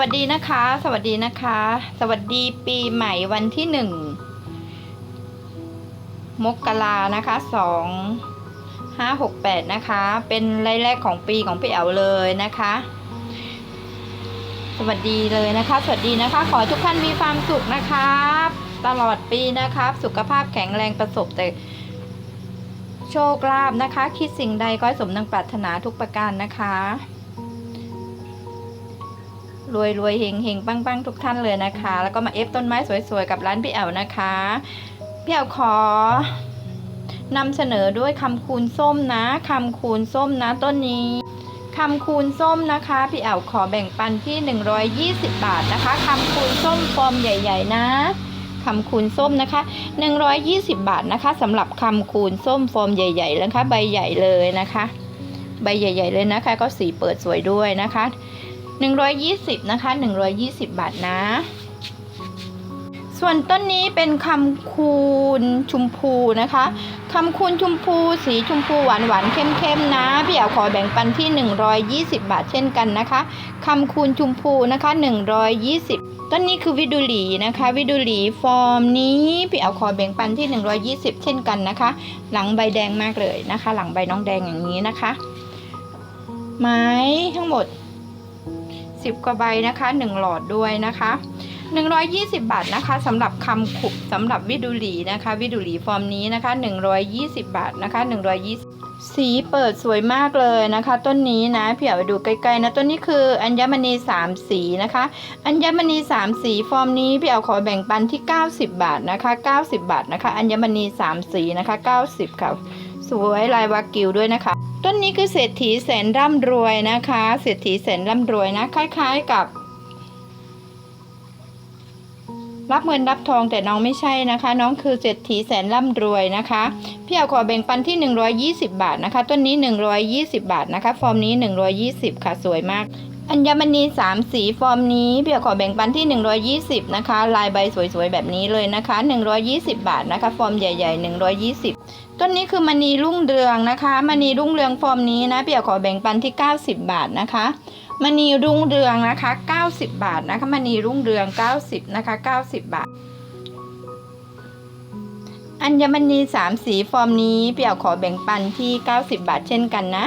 สวัสดีนะคะ สวัสดีนะคะ สวัสดีปีใหม่วันที่หนึ่งมกรานะคะสองห้าหกแปดนะคะ เป็นไล่แรกของปีของพี่แอ๋วเลยนะคะ สวัสดีเลยนะคะ สวัสดีนะคะ ขอทุกท่านมีความสุขนะครับ ตลอดปีนะครับ สุขภาพแข็งแรงประสบแต่โชคลาภนะคะ คิดสิ่งใดก็สมดังปรารถนาทุกประการนะคะ รวยรวยเฮงเฮงปังปังทุกท่านเลยนะคะ แล้วก็มาเอฟต้นไม้สวยๆกับร้านพี่แอวนะคะ พี่แอวขอนำเสนอด้วยคำคูณส้มนะคำคูณส้มนะต้นนี้คำคูณส้มนะคะพี่แอวขอแบ่งปันที่ 120 บาทนะคะคำคูณส้มฟอร์มใหญ่ ๆ นะคำคูณส้มนะคะ 120 บาทนะคะสำหรับคำคูณส้มฟอร์มใหญ่ๆนะคะ ใบใหญ่เลยนะคะ ใบใหญ่ ๆ เลยนะคะ ก็สีเปิดสวยด้วยนะคะ 120 นะคะ 120 บาทนะ ส่วนต้นนี้เป็นคำคูณชุมพูนะคะคำคูณชุมพูสีชุมพูหวานหวานๆเข้มๆนะ พี่อยากขอแบ่งปันที่ 120 บาทเช่นกันนะคะคำคูณชุมพูนะคะ 120 ต้นนี้คือวิดูหลีนะคะ วิดูหลีฟอร์มนี้พี่เอาขอแบ่งปันที่ 120 เช่นกันนะคะ หลังใบแดงมากเลยนะคะ หลังใบน้องแดงอย่างนี้นะคะ ไม้ทั้งหมด 10 กว่าใบนะคะ 1 หลอดด้วยนะคะ 120 บาทนะคะสำหรับคำขุบสำหรับวิดูหลีนะคะ วิดูหลีฟอร์มนี้นะคะ 120 บาทนะคะ 120สีเปิดสวยมากเลยนะคะ ต้นนี้นะพี่เอาไปดูใกล้ๆนะต้นนี้คืออัญมณี 3 สีนะคะ อัญมณี 3 สีฟอร์มนี้พี่เอาขอแบ่งปันที่ 90 บาทนะคะ 90 บาทนะคะ อัญมณี 3 สีนะคะ 90ค่ะ สวยลายวากิวด้วยนะคะ ต้นนี้คือเศรษฐีแสนร่ำรวยนะคะ เศรษฐีแสนร่ำรวยนะ คล้าย ๆกับ รับเงินรับทองแต่น้องไม่ใช่นะคะ น้องคือเศรษฐีแสนร่ำรวยนะคะพี่เอาขอแบ่งปันที่ 120 บาทนะคะ ต้นนี้ 120 บาทนะคะ ฟอร์มนี้ 120 ค่ะสวยมากอัญมณี3สีฟอร์มนี้พี่เอาขอแบ่งปันที่ 120 นะคะ ลายใบสวยๆ แบบนี้เลยนะคะ 120 บาทนะคะ ฟอร์มใหญ่ ๆ 120 ต้นนี้คือมณีรุ่งเรืองนะคะมณีรุ่งเรืองฟอร์มนี้นะพี่เอาขอแบ่งปันที่ 90 บาทนะคะมณีรุ่งเรืองนะคะ 90 บาทนะคะมณีรุ่งเรือง 90 นะคะ 90 บาท อัญมณี3สีฟอร์มนี้พี่เอาขอแบ่งปันที่ 90 บาทเช่นกันนะ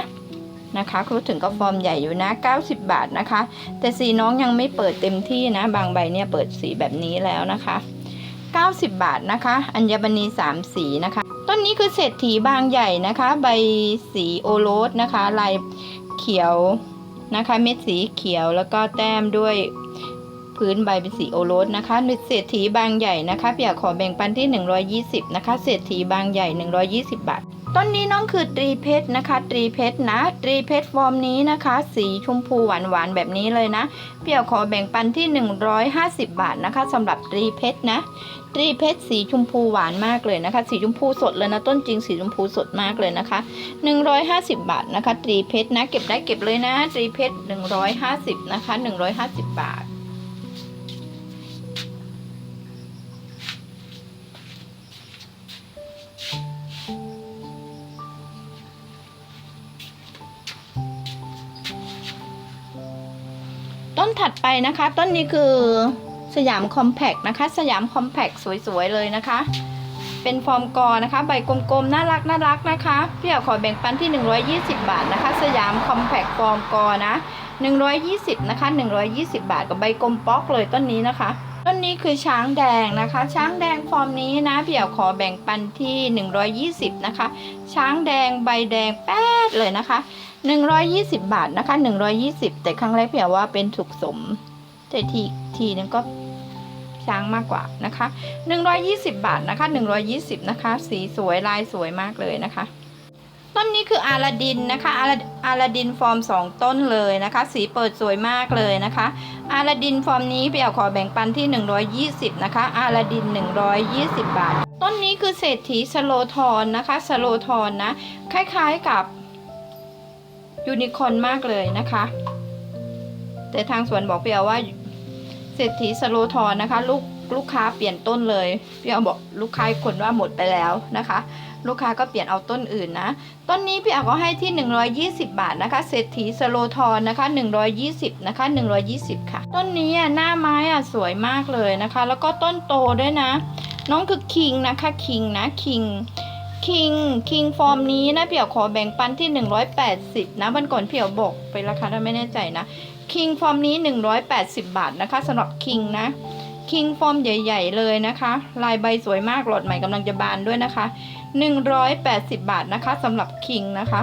นะคะพูดถึงก็ฟอร์มใหญ่อยู่นะ 90 บาทนะคะ แต่สีน้องยังไม่เปิดเต็มที่นะ บางใบเนี่ยเปิดสีแบบนี้แล้วนะคะ 90 บาทนะคะ อัญมณี3สีนะคะ ต้นนี้คือเศรษฐีบางใหญ่นะคะ ใบสีโอโรสนะคะ ลายเขียวนะคะ เม็ดสีเขียวแล้วก็แต้มด้วยพื้นใบเป็นสีโอโรสนะคะเศรษฐีบางใหญ่นะคะพี่อยากขอแบ่งปันที่ 120 นะคะ เศรษฐีบางใหญ่ 120 บาท ต้นนี้น้องคือตรีเพชรนะคะตรีเพชรนะตรีเพชรฟอร์มนี้นะคะ สีชมพูหวานหวานแบบนี้เลยนะเพี่ยากขอแบ่งปันที่ 150 บาทนะคะสำหรับตรีเพชรนะตรีเพชรสีชมพูหวานมากเลยนะคะ สีชมพูสดเลยนะต้นจริงสีชมพูสดมากเลยนะคะ 150 บาทนะคะตรีเพชรนะ เก็บได้เก็บเลยนะตรีเพชร150นะคะ150 บาท ต้นถัดไปนะคะ ต้นนี้คือสยามคอมแพกนะคะ สยามคอมแพกสวยๆเลยนะคะ เป็นฟอร์มกอนะคะ ใบกลมๆ น่ารักน่ารักนะคะพี่อยากขอแบ่งปันที่ 120 บาทนะคะ สยามคอมแพกฟอร์มกอนะ 120 นะคะ 120 บาทกับใบกลมป๊อกเลยต้นนี้นะคะ ต้นนี้คือช้างแดงนะคะ ช้างแดงฟอร์มนี้นะพี่อยากขอแบ่งปันที่ 120 นะคะ ช้างแดงใบแดงแป๊ดเลยนะคะ 120 บาทนะคะ 120 แต่ครั้งแรกพี่อยากว่าเป็นถูกสม แต่ทีทีนึงก็ช้างมากกว่านะคะ 120 บาทนะคะ 120 นะคะ สีสวยลายสวยมากเลยนะคะ ต้นนี้คืออาลาดินนะคะอาลาอาลาดินฟอร์ม 2 ต้นเลยนะคะ สีเปิดสวยมากเลยนะคะ อาลาดินฟอร์มนี้พี่เอาขอแบ่งปันที่ 120 นะคะ อาลาดิน 120 บาท ต้นนี้คือเศรษฐีสโลทอนนะคะ สโลทอนนะ คล้ายๆกับ ยูนิคอนมากเลยนะคะ แต่ทางสวนบอกพี่เอาว่าเศรษฐีสโลทอนนะคะ ลูกลูกค้าเปลี่ยนต้นเลยพี่เอาบอกลูกค้าคนว่าหมดไปแล้วนะคะ ลูกค้าก็เปลี่ยนเอาต้นอื่นนะ ต้นนี้พี่อาก็ให้ที่ 120 บาทนะคะ เศรษฐีสโลทอนนะคะ 120นะคะ120 ค่ะ ต้นนี้อะหน้าไม้อะสวยมากเลยนะคะ แล้วก็ต้นโตด้วยนะ น้องคือคิงนะคะคิงนะคิง คิงคิงฟอร์มนี้นะเพี่เอาขอแบ่งปันที่ 180 นะวันก่อนเพี่เอาบอกไปราคาถ้าไม่แน่ใจนะคิงฟอร์มนี้ 180 บาทนะคะสำหรับคิงนะคิงฟอร์มใหญ่ ๆ เลยนะคะ ลายใบสวยมากหลอดใหม่กำลังจะบานด้วยนะคะ 180 บาทนะคะสำหรับคิงนะคะ